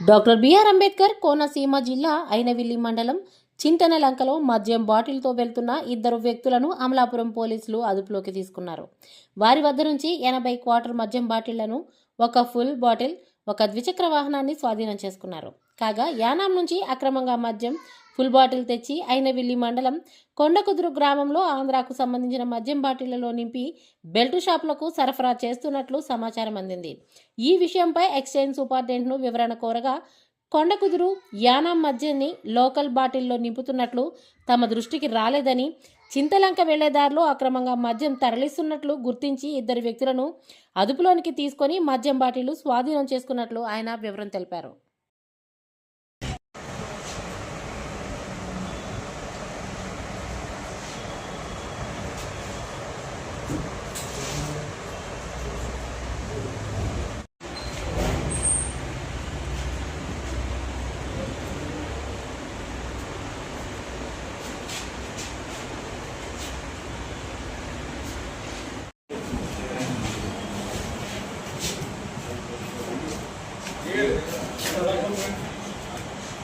Doctor BR Ambedkar Konaseema జిల్లా అయినవిల్లి మండలం చింతనలంకలో మద్యం బాటిల్తో వెళ్తున్న ఇద్దరు వ్యక్తులను అమలాపురం పోలీసులు అదుపులోకి తీసుకున్నారు. వారి వద్ద నుంచి ఎనభై క్వార్టర్ మద్యం బాటిళ్ళను ఒక ఫుల్ బాటిల్ ఒక ద్విచక్ర వాహనాన్ని స్వాధీనం చేసుకున్నారు. కాగా యానాం నుంచి అక్రమంగా మద్యం ఫుల్ బాటిల్ తెచ్చి అయినవిల్లి మండలం కొండకుదురు గ్రామంలో ఆంధ్రాకు సంబంధించిన మద్యం బాటిళ్ళలో నింపి బెల్ట్ షాపులకు సరఫరా చేస్తున్నట్లు సమాచారం అందింది. ఈ విషయంపై ఎక్స్చేంజ్ సూపరింటెండెంట్ను వివరణ కోరగా కొండకుదురు యానాం మద్యాన్ని లోకల్ బాటిల్లో నింపుతున్నట్లు తమ దృష్టికి రాలేదని చింతలంక వెళ్ళేదారులు అక్రమంగా మద్యం తరలిస్తున్నట్లు గుర్తించి ఇద్దరు వ్యక్తులను అదుపులోనికి తీసుకొని మద్యం బాటిళ్ళు స్వాధీనం చేసుకున్నట్లు ఆయన వివరం తెలిపారు.